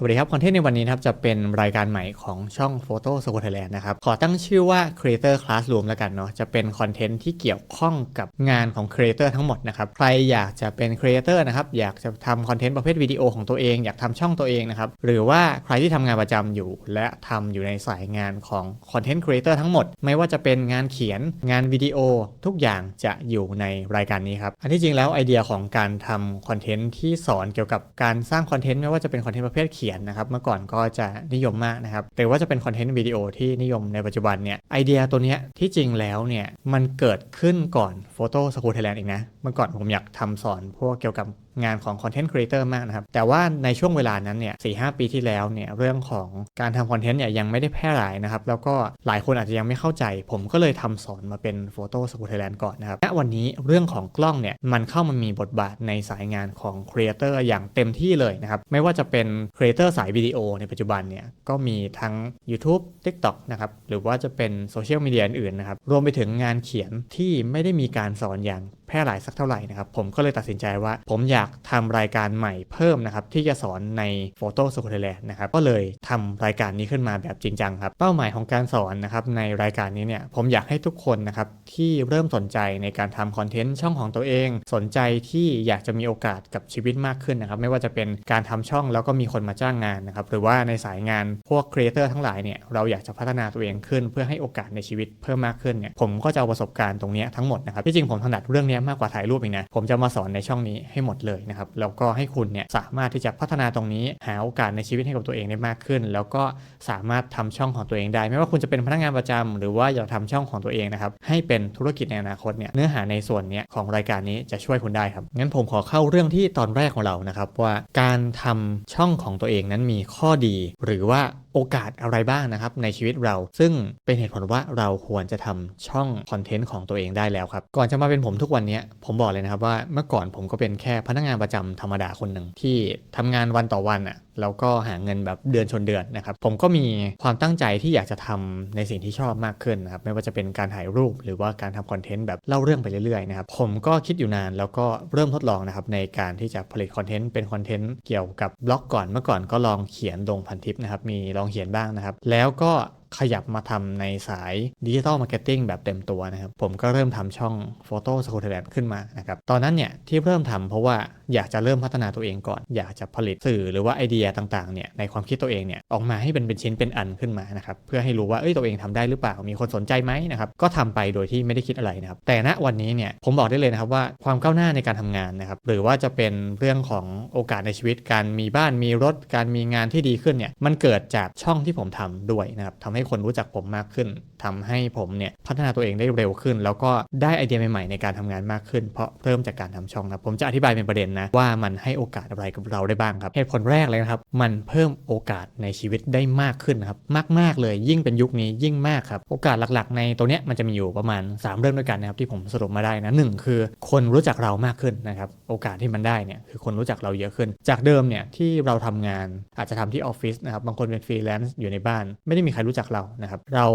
สวัสดีครับ คอนเทนต์ในวันนี้นะครับจะเป็นรายการใหม่ของช่อง Photo s c o t Thailand นะครับ ขอตั้งชื่อว่า Creator Classroom แล้วกันเนาะจะเป็นคอนเทนต์ที่เกี่ยวข้องกับงานของ Creator ทั้งหมดนะครับ ใครอยากจะเป็น Creator นะครับ อยากจะทำคอนเทนต์ประเภทวิดีโอของตัวเอง อยากทำช่องตัวเองนะครับ หรือว่าใครที่ทำงานประจำอยู่ และทำอยู่ในสายงานของคอนเทนต์ครีเอเตอร์ทั้งหมด ไม่ว่าจะเป็นงานเขียนงานวิดีโอทุกอย่างจะอยู่ในรายการนี้ครับอันที่จริงแล้วไอเดียของการทำคอนเทนต์ที่สอนเกี่ยวกับการสร้างคอนเทนต์ไม่ว่าจะเป็นคอนเทนต์ประเภทเขียนนะครับ เมื่อก่อนก็จะนิยมมากนะครับแต่ว่าจะเป็นคอนเทนต์วิดีโอที่นิยมในปัจจุบันเนี่ยไอเดียตัวเนี้ยที่จริงแล้วเนี่ยมันเกิดขึ้นก่อน Photo School Thailand อีกนะ เมื่อก่อนผมอยากทำสอนพวกเกี่ยวกับ งานของคอนเทนต์ครีเอเตอร์มากนะครับ แต่ว่าในช่วงเวลานั้นเนี่ยสี่หปีที่แล้วเนี่ยเรื่องของการทำคอนเทนต์เนี่ยยังไม่ได้แพร่หลายนะครับ แล้วก็หลายคนอาจจะยังไม่เข้าใจ ผมก็เลยทำสอนมาเป็นโฟโต้สกูทไทยแลนด์ก่อนนะครับณวันนี้เรื่องของกล้องเนี่ยมันเข้ามามีบทบาทในสายงานของครีเอเตอร์อย่างเต็มที่เลยนะครับ ไม่ว่าจะเป็นครีเอเตอร์สายวิดีโอในปัจจุบันเนี่ยก็มีทั้ง YouTube TikTok นะครับหรือว่าจะเป็นโซเชียลมีเดียอื่นๆนะครับรวมไปถึงงานเขียนที่ไม่ได้มีการสอนอย่าง แพร่หลายสักเท่าไหร่นะครับ ผมก็เลยตัดสินใจว่า ผมอยากทำรายการใหม่เพิ่มนะครับ ที่จะสอนใน Photo s c o o l Thailand นะครับ ก็เลยทำรายการนี้ขึ้นมาแบบจริงจังครับ เป้าหมายของการสอนนะครับในรายการนี้เนี่ย ผมอยากให้ทุกคนนะครับที่เริ่มสนใจในการทำคอนเทนต์ช่องของตัวเอง สนใจที่อยากจะมีโอกาสกับชีวิตมากขึ้นนะครับ ไม่ว่าจะเป็นการทำช่องแล้วก็มีคนมาจ้างงานนะครับ หรือว่าในสายงานพวกครีเอเตอร์ทั้งหลายเนี่ยเราอยากจะพัฒนาตัวเองขึ้น เพื่อให้โอกาสในชีวิตเพิ่มมากขึ้นเนี่ยผมก็จะเอาประสบการณ์ตรงนี้ทั้งหมดนะครับที่จริงผมถนัดเรื่องนี้มากกว่าถ่ายรูปอีกนะ ผมจะมาสอนในช่องนี้ให้หมดเลยนะครับ แล้วก็ให้คุณเนี่ยสามารถที่จะพัฒนาตรงนี้ หาโอกาสในชีวิตให้กับตัวเองได้มากขึ้น แล้วก็สามารถทำช่องของตัวเองได้ ไม่ว่าคุณจะเป็นพนักงานประจำหรือว่าอยากทำช่องของตัวเองนะครับ ให้เป็นธุรกิจในอนาคตเนี่ย เนื้อหาในส่วนเนี้ของรายการนี้จะช่วยคุณได้ครับ งั้นผมขอเข้าเรื่องที่ตอนแรกของเรานะครับว่าการทำช่องของตัวเองนั้นมีข้อดี หรือว่าโอกาสอะไรบ้างนะครับในชีวิตเรา ซึ่งเป็นเหตุผลว่าเราควรจะทำช่องคอนเทนต์ของตัวเองได้แล้วครับ ก่อนจะมาเป็นผมทุกวันนี้ผมบอกเลยนะครับว่าเมื่อก่อนผมก็เป็นแค่พนักงานประจำธรรมดาคนหนึ่งที่ทำงานวันต่อวันอะ่ะ แล้วก็หาเงินแบบเดือนชนเดือนนะครับ ผมก็มีความตั้งใจที่อยากจะทำในสิ่งที่ชอบมากขึ้นนะครับ ไม่ว่าจะเป็นการถ่ายรูปหรือว่าการทำคอนเทนต์แบบเล่าเรื่องไปเรื่อยๆนะครับ ผมก็คิดอยู่นานแล้วก็เริ่มทดลองนะครับในการที่จะผลิตคอนเทนต์เป็นคอนเทนต์เกี่ยวกับบล็อกก่อนเมื่อก่อนก็ลองเขียนลงพันทิปนะครับ มีลองเขียนบ้างนะครับ แล้วก็ขยับมาทำในสายดิจิทัลมาร์เก็ตติ้งแบบเต็มตัวนะครับ ผมก็เริ่มทำช่อง Photo s c o o l Thailand ขึ้นมานะครับ ตอนนั้นเนี่ยที่เริ่มทำเพราะว่าอยากจะเริ่มพัฒนาตัวเองก่อน อยากจะผลิตสื่อหรือว่าไอเดียต่างๆเนี่ยในความคิดตัวเองเนี่ยออกมาให้เป็นเป็นชิ้นเป็นอันขึ้นมานะครับเพื่อให้รู้ว่าเอ้ยตัวเองทำได้หรือเปล่ามีคนสนใจไหมนะครับก็ทำไปโดยที่ไม่ได้คิดอะไรนะครับแต่ณวันนี้เนี่ยผมบอกได้เลยนะครับว่าความก้าวหน้าในการทำงานนะครับหรือว่าจะเป็นเรื่องของโอกาสในชีวิต การมีบ้านมีรถ การมีงานที่ดีขึ้นเนี่ยมันเกิดจากช่องที่ผมทำด้วยนะครับทำให้คนรู้จักผมมากขึ้น ทำให้ผมเนี่ยพัฒนาตัวเองได้เร็วขึ้น แล้วก็ได้ไอเดียใหม่ๆในการทำงานมากขึ้น เพราะเริ่มจากการทำช่องนะผมจะอธิบายเป็นประเด็นนะว่ามันให้โอกาสอะไรกับเราได้บ้างครับเหตุผลแรกเลยนะครับ มันเพิ่มโอกาสในชีวิตได้มากขึ้นนะครับมาก ๆ เลยยิ่งเป็นยุคนี้ยิ่งมากครับ โอกาสหลักๆ ในตัวเนี้ยมันจะมีอยู่ประมาณ 3 เรื่องด้วยกันนะครับที่ผมสรุปมาได้นะหนึ่งคือ คนรู้จักเรามากขึ้นนะครับโอกาสที่มันได้เนี่ยคือคนรู้จักเราเยอะขึ้น จากเดิมเนี่ยที่เราทำงานอาจจะทำที่ออฟฟิศนะครับบางคนเป็นฟรีแลนซ์อยู่ในบ้าน ไม่ได้มีใครรู้จักเรานะครับเรา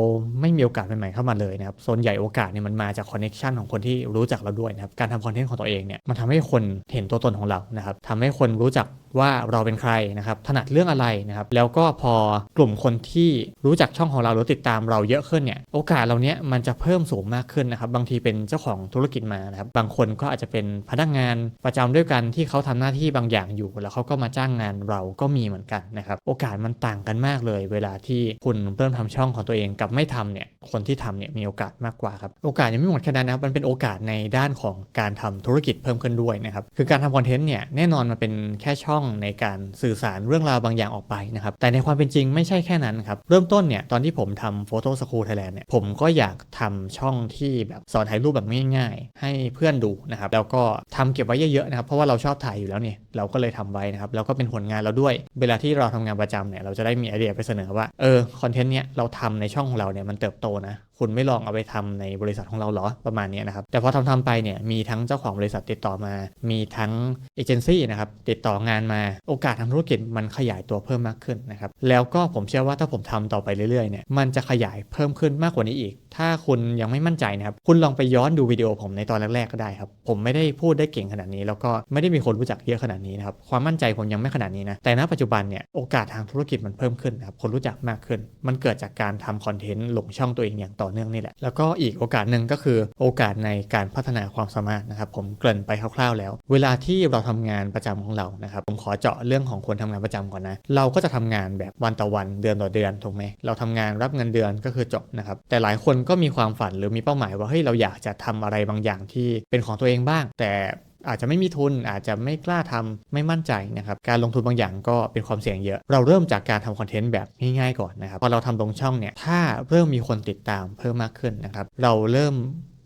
ไม่มีโอกาสใหม่ๆเข้ามาเลยนะครับส่วนใหญ่โอกาสเนี่ยมันมาจากคอนเน็ชันของคนที่รู้จักเราด้วยนะครับการทำคอนเทนต์ของตัวเองเนี่ยมันทำให้คนเห็นตัวตนของเรานะครับทำให้คนรู้จัก ว่าเราเป็นใครนะครับถนัดเรื่องอะไรนะครับแล้วก็พอกลุ่มคนที่รู้จักช่องของเราหรือติดตามเราเยอะขึ้นเนี่ยโอกาสเราเนี้ยมันจะเพิ่มสูงมากขึ้นนะครับบางทีเป็นเจ้าของธุรกิจมานะครับบางคนก็อาจจะเป็นพนักงานประจำด้วยกันที่เขาทำหน้าที่บางอย่างอยู่ แล้วเขาก็มาจ้างงานเราก็มีเหมือนกันนะครับโอกาสมันต่างกันมากเลย เวลาที่คุณเริ่มทำช่องของตัวเองกับไม่ทำเนี่ยคนที่ทำเนี่ยมีโอกาสมากกว่าครับโอกาสยังไม่หมดแค่นั้นนะครับมันเป็นโอกาสในด้านของการทำธุรกิจเพิ่มขึ้นด้วยนะครับคือการทำคอนเทนต์เนี่ยแน่นอนมันเป็นแค่ช่องในการสื่อสารเรื่องราวบางอย่างออกไปนะครับ แต่ในความเป็นจริงไม่ใช่แค่นั้นครับ เริ่มต้นเนี่ยตอนที่ผมทำโฟโต้สกูลไทยแลนด์เนี่ยผมก็อยากทำช่องที่แบบสอนถ่ายรูปแบบง่ายๆ ให้เพื่อนดูนะครับ แล้วก็ทำเก็บไว้เยอะๆนะครับ เพราะว่าเราชอบถ่ายอยู่แล้วเนี่ยเราก็เลยทำไว้นะครับ แล้วก็เป็นผลงานเราด้วย เวลาที่เราทำงานประจำเนี่ยเราจะได้มีไอเดียไปเสนอว่าเออคอนเทนต์เนี้ยเราทำในช่องของเราเนี่ยมันเติบโตนะ คุณไม่ลองเอาไปทำในบริษัทของเราเหรอประมาณนี้นะครับแต่พอทำทำไปเนี่ยมีทั้งเจ้าของบริษัทติดต่อมา มีทั้งเอเจนซี่นะครับติดต่องานมาโอกาสทางธุรกิจมันขยายตัวเพิ่มมากขึ้นนะครับแล้วก็ผมเชื่อว่าถ้าผมทำต่อไปเรื่อยๆเนี่ยมันจะขยายเพิ่มขึ้นมากกว่านี้อีก ถ้าคุณยังไม่มั่นใจนะครับคุณลองไปย้อนดูวิดีโอผมในตอนแรกๆก็ได้ครับผมไม่ได้พูดได้เก่งขนาดนี้ แล้วก็ไม่ได้มีคนรู้จักเยอะขนาดนี้นะครับความมั่นใจผมยังไม่ขนาดนี้นะแต่ณปัจจุบันเนี่ยโอกาสทางธุรกิจมันเพิ่มขึ้นนะครับคนรู้จักมากขึ้น มันเกิดจากการทำคอนเทนต์ลงช่องตัวเองอย่างต่อเนื่องนี่แหละ แล้วก็อีกโอกาสหนึ่งก็คือโอกาสในการพัฒนาความสามารถนะครับ ผมเกริ่นไปคร่าวๆแล้ว เวลาที่เราทำงานประจำของเรานะครับ ผมขอเจาะเรื่องของคนทำงานประจำก่อนนะ เราก็จะทำงานแบบวันต่อวันเดือนต่อเดือนถูกไหมเราทำงานรับเงินเดือนก็คือจบนะครับ แต่หลายคนก็มีความฝันหรือมีเป้าหมายว่าเฮ้ยเราอยากจะทำอะไรบางอย่างที่เป็นของตัวเองบ้าง แต่ อาจจะไม่มีทุนอาจจะไม่กล้าทำไม่มั่นใจนะครับการลงทุนบางอย่างก็เป็นความเสี่ยงเยอะ เราเริ่มจากการทำคอนเทนต์แบบง่ายๆก่อนนะครับพอเราทำลงช่องเนี่ยถ้าเริ่มมีคนติดตามเพิ่มมากขึ้นนะครับเราเริ่ม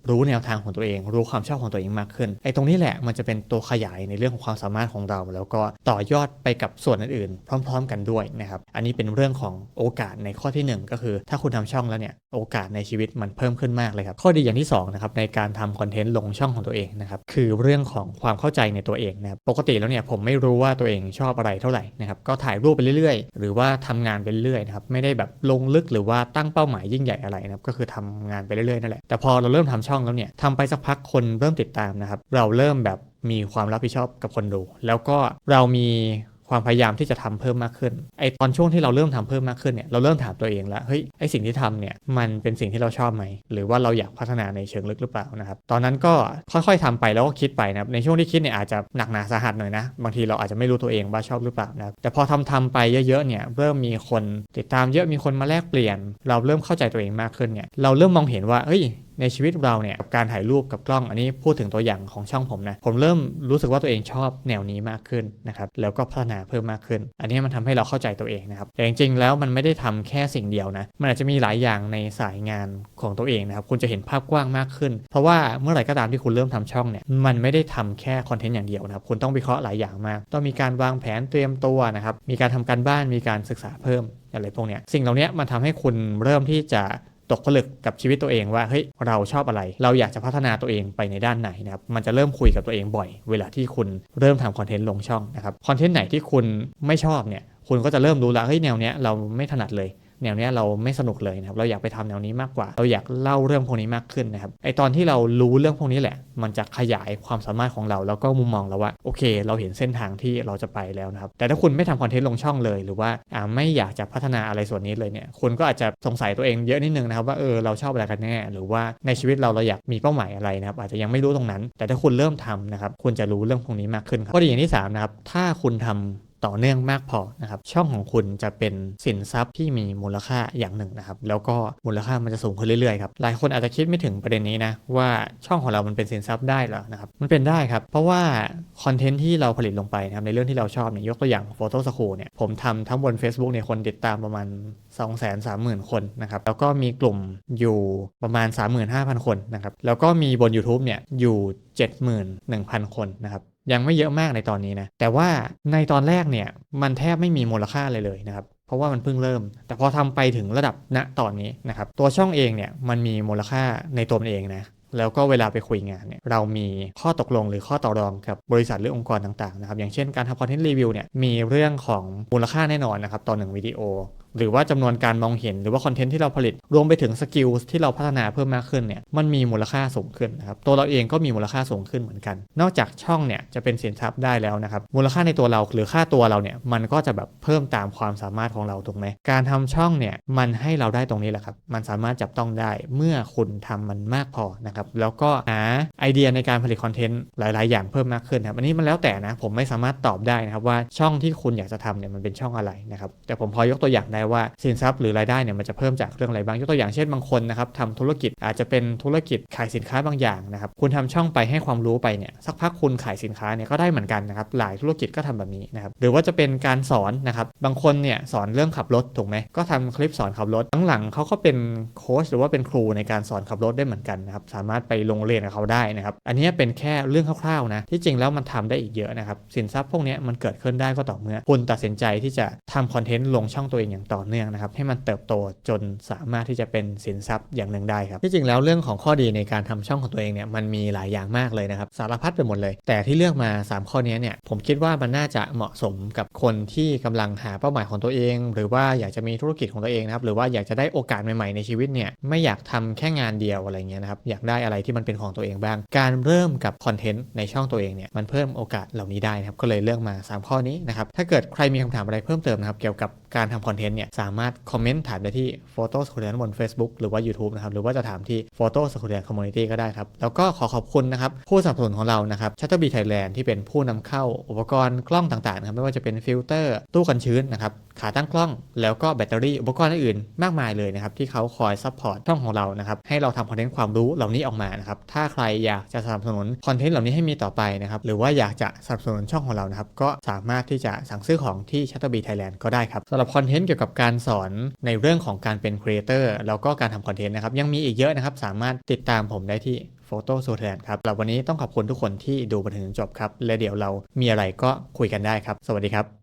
รู้แนวทางของตัวเอง รู้ความชอบของตัวเองมากขึ้นไอ้ตรงนี้แหละมันจะเป็นตัวขยายในเรื่องของความสามารถของเรา แล้วก็ต่อยอดไปกับส่วนอื่นๆ พร้อม ๆ กันด้วยนะครับอันนี้เป็นเรื่องของโอกาสในข้อที่หนึ่งก็คือ ถ้าคุณทำช่องแล้วเนี่ยโอกาสในชีวิตมันเพิ่มขึ้นมากเลยครับข้อดีอย่างที่สองนะครับในการทำคอนเทนต์ลงช่องของตัวเองนะครับคือเรื่องของความเข้าใจในตัวเองนะครับปกติแล้วเนี่ยผมไม่รู้ว่าตัวเองชอบอะไรเท่าไหร่นะครับก็ถ่ายรูปไปเรื่อยๆ หรือว่าทำงานไปเรื่อยๆนะครับไม่ได้แบบลงลึกหรือว่าตั้งเป้าหมายยิ่งใหญ่อะไรนะครับก็คือทำงานไปเรื่อยๆนั่นแหละแต่พอเราเริ่มทำช่องแล้วเนี่ยทำไปสักพักคนเริ่มติดตามนะครับ เราเริ่มแบบมีความรับผิดชอบกับคนดู แล้วก็เรามีความพยายามที่จะทำเพิ่มมากขึ้น ไอตอนช่วงที่เราเริ่มทำเพิ่มมากขึ้นเนี่ย เราเริ่มถามตัวเองแล้ว เฮ้ย ไอสิ่งที่ทำเนี่ย มันเป็นสิ่งที่เราชอบไหม หรือว่าเราอยากพัฒนาในเชิงลึกหรือเปล่านะครับ ตอนนั้นก็ค่อยๆทำไปแล้วก็คิดไปนะครับ ในช่วงที่คิดเนี่ยอาจจะหนักหนาสาหัสหน่อยนะ บางทีเราอาจจะไม่รู้ตัวเองว่าชอบหรือเปล่านะครับ แต่พอทำทำไปเยอะๆ เนี่ย เริ่มมีคนติดตามเยอะ มีคนมาแลกเปลี่ยน เราเริ่มเข้าใจตัวเองมากขึ้นเนี่ย เราเริ่มมองเห็นว่า เฮ้ย ในชีวิตเราเนี่ยกับการถ่ายรูปกับกล้องอันนี้พูดถึงตัวอย่างของช่องผมนะผมเริ่มรู้สึกว่าตัวเองชอบแนวนี้มากขึ้นนะครับแล้วก็พัฒนาเพิ่มมากขึ้น อันนี้มันทำให้เราเข้าใจตัวเองนะครับแต่จริงๆแล้วมันไม่ได้ทำแค่สิ่งเดียวนะมันอาจจะมีหลายอย่างในสายงานของตัวเองนะครับคุณจะเห็นภาพกว้างมากขึ้น เพราะว่าเมื่อไหร่ก็ตามที่คุณเริ่มทำช่องเนี่ยมันไม่ได้ทำแค่คอนเทนต์อย่างเดียวนะครับคุณต้องวิเคราะห์หลายอย่างมาก ต้องมีการวางแผนเตรียมตัวนะครับมีการทำการบ้านมีการศึกษาเพิ่มอะไรพวกเนี้ยสิ่งเหล่านี้มันทำให้คุณเริ่มที่จะ ตกผลึกกับชีวิตตัวเองว่าเฮ้ยเราชอบอะไร เราอยากจะพัฒนาตัวเองไปในด้านไหนนะครับมันจะเริ่มคุยกับตัวเองบ่อย เวลาที่คุณเริ่มทำคอนเทนต์ลงช่องนะครับคอนเทนต์ไหนที่คุณไม่ชอบเนี่ยคุณก็จะเริ่มรู้แล้วเฮ้ยแนวเนี้ยเราไม่ถนัดเลย แนวเนี้ยเราไม่สนุกเลยนะครับเราอยากไปทำแนวนี้มากกว่า เราอยากเล่าเรื่องพวกนี้มากขึ้นนะครับไอตอนที่เรารู้เรื่องพวกนี้แหละ มันจะขยายความสามารถของเรา แล้วก็มุมมองเราว่าโอเค เราเห็นเส้นทางที่เราจะไปแล้วนะครับแต่ถ้าคุณไม่ทำคอนเทนต์ลงช่องเลย หรือว่าอ่าไม่อยากจะพัฒนาอะไรส่วนนี้เลยเนี่ยคุณก็อาจจะสงสัยตัวเองเยอะนิดนึงนะครับว่าเออเราชอบอะไรกันแน่ หรือว่าในชีวิตเราเราอยากมีเป้าหมายอะไรนะครับอาจจะยังไม่รู้ตรงนั้น แต่ถ้าคุณเริ่มทำนะครับคุณจะรู้เรื่องพวกนี้มากขึ้นครับข้อดีอย่างที่สามนะครับถ้าคุณทำ ต่อเนื่องมากพอนะครับช่องของคุณจะเป็นสินทรัพย์ที่มีมูลค่าอย่างหนึ่งนะครับแล้วก็มูลค่ามันจะสูงขึ้นเรื่อยๆครับหลายคนอาจจะคิดไม่ถึงประเด็นนี้นะว่าช่องของเรามันเป็นสินทรัพย์ได้หรอนะครับมันเป็นได้ครับเพราะว่าคอนเทนต์ที่เราผลิตลงไปนะครับในเรื่องที่เราชอบเนี่ยยกตัวอย่างโฟโต้สคูลเนี่ยผมทำทั้งบน Facebook เนี่ยคนติดตามประมาณ 2 3 0 0 0 0 คนนะครับแล้วก็มีกลุ่มอยู่ประมาณ 35,000 คนนะครับแล้วก็มีบน YouTube เนี่ยอยู่ 71,000 คนนะครับ ยังไม่เยอะมากในตอนนี้นะแต่ว่าในตอนแรกเนี่ยมันแทบไม่มีมูลค่าเลยเลยนะครับเพราะว่ามันเพิ่งเริ่ม แต่พอทำไปถึงระดับณตอนนี้นะครับตัวช่องเองเนี่ยมันมีมูลค่าในตัวมันเองนะแล้วก็เวลาไปคุยงานเนี่ยเรามีข้อตกลงหรือข้อต่อรองกับบริษัทหรือองค์กรต่างๆนะครับอย่างเช่นการทำคอนเทนต์รีวิวเนี่ยมีเรื่องของมูลค่าแน่นอนนะครับต่อหนึ่งวิดีโอหรือว่าจำนวนการมองเห็นหรือว่าคอนเทนต์ที่เราผลิต รวมไปถึงสกิลที่เราพัฒนาเพิ่มมากขึ้นเนี่ยมันมีมูลค่าสูงขึ้นนะครับตัวเราเองก็มีมูลค่าสูงขึ้นเหมือนกัน นอกจากช่องเนี่ยจะเป็นสินทรัพย์ได้แล้วนะครับมูลค่าในตัวเราหรือค่าตัวเราเนี่ยมันก็จะแบบเพิ่มตามความสามารถของเราถูกไหมการทำช่องเนี่ยมันให้เราได้ตรงนี้แหละครับมันสามารถจับต้องได้เมื่อคุณทำมันมากพอนะครับแล้วก็หาไอเดียในการผลิตคอนเทนต์หลาย ๆ อย่างเพิ่มมากขึ้นครับอันนี้มันแล้วแต่นะผมไม่สามารถตอบได้นะครับว่าช่องที่คุณอยากจะทำเนี่ยมันเป็นช่องอะไรนะครับแต่ผมพอยกตัวอย่างได้ว่าสินทรัพย์หรือรายได้เนี่ยมันจะเพิ่มจากเรื่องอะไรบ้างยกตัวอย่างเช่นบางคนนะครับทำธุรกิจอาจจะเป็นธุรกิจขายสินค้าบางอย่างนะครับคุณทำช่องไปให้ความรู้ไปเนี่ยสักพักคุณขายสินค้าเนี่ยก็ได้เหมือนกันนะครับหลายธุรกิจก็ทำแบบนี้นะครับหรือว่าจะเป็นการสอนนะครับบางคนเนี่ยสอนเรื่องขับรถถูกไหมก็ทำคลิปสอนขับรถทั้งหลังเขาก็เป็นโค้ชหรือว่าเป็นครูในการสอนขับรถได้เหมือนกันนะครับสามารถไปลงเรียนกับเขาได้นะครับอันนี้เป็นแค่เรื่องคร่าวๆนะที่จริงแล้วมันทำได้อีกเยอะนะครับสินทรัพย์พวกนี้มันเกิดขึ้นได้ก็ต่อเมื่อคุณตัดสินใจที่จะทำคอนเทนต์ลงช่องตัวเองอย่างต่อเนื่องนะครับให้มันเติบโตจนสามารถที่จะเป็นสินทรัพย์อย่างหนึ่งได้ครับที่จริงแล้วเรื่องของข้อดีในการทำช่องของตัวเองเนี่ยมันมีหลายอย่างมากเลยนะครับสารพัดไปหมดเลย แต่ที่เลือกมา 3 ข้อนี้เนี่ยผมคิดว่ามันน่าจะเหมาะสมกับคนที่กำลังหาเป้าหมายของตัวเอง หรือว่าอยากจะมีธุรกิจของตัวเองนะครับหรือว่าอยากจะได้โอกาสใหม่ๆในชีวิตเนี่ยไม่อยากทำแค่งานเดียวอะไรเงี้ยนะครับอยากได้อะไรที่มันเป็นของตัวเองบ้าง การเริ่มกับคอนเทนต์ในช่องตัวเองเนี่ยมันเพิ่มโอกาสเหล่านี้ได้นะครับก็เลยเลือกมา 3 ข้อนี้นะครับถ้าเกิดใครมีคำถามอะไรเพิ่มเติมนะครับเกี่ยวกับการทำคอนเทนต์เนี่ยสามารถคอมเมนต์ถามได้ที่ Photo s c u l e r บน Facebook หรือว่า YouTube นะครับหรือว่าจะถามที่ Photo s c u l e r Community ก็ได้ครับแล้วก็ขอขอบคุณนะครับผู้สนับสนุนของเรานะครับ Shutterby Thailand ที่เป็นผู้นำเข้าอุปกรณ์กล้องต่างๆนะครับไม่ว่าจะเป็นฟิลเตอร์ตู้กันชื้นนะครับขาตั้งกล้อง แล้วก็แบตเตอรี่อุปกรณ์อื่นๆมากมายเลยนะครับที่เขาคอยซัพพอร์ตช่องของเรานะครับให้เราทำคอนเทนต์ความรู้เหล่านี้ออกมานะครับถ้าใครอยากจะสนับสนุนคอนเทนต์เหล่านี้ให้มีต่อไปนะครับหรือว่าอยากจะสนับสนุนช่องของเรานะครับก็สามารถที่จะสั่งซื้อของที่ Shutterby Thailand ก็ได้ครับำหรับคอนเทนต์เกี่ยวกับการสอนในเรื่องของการเป็นครีเอเตอร์แล้วก็การทำคอนเทนต์นะครับ ยังมีอีกเยอะนะครับ สามารถติดตามผมได้ที่ Photo s o t a n ครับเราววันนี้ต้องขอบคุณทุกคนที่ดูมาถึงจนจบครับ และเดี๋ยวเรามีอะไรก็คุยกันได้ครับ สวัสดีครับ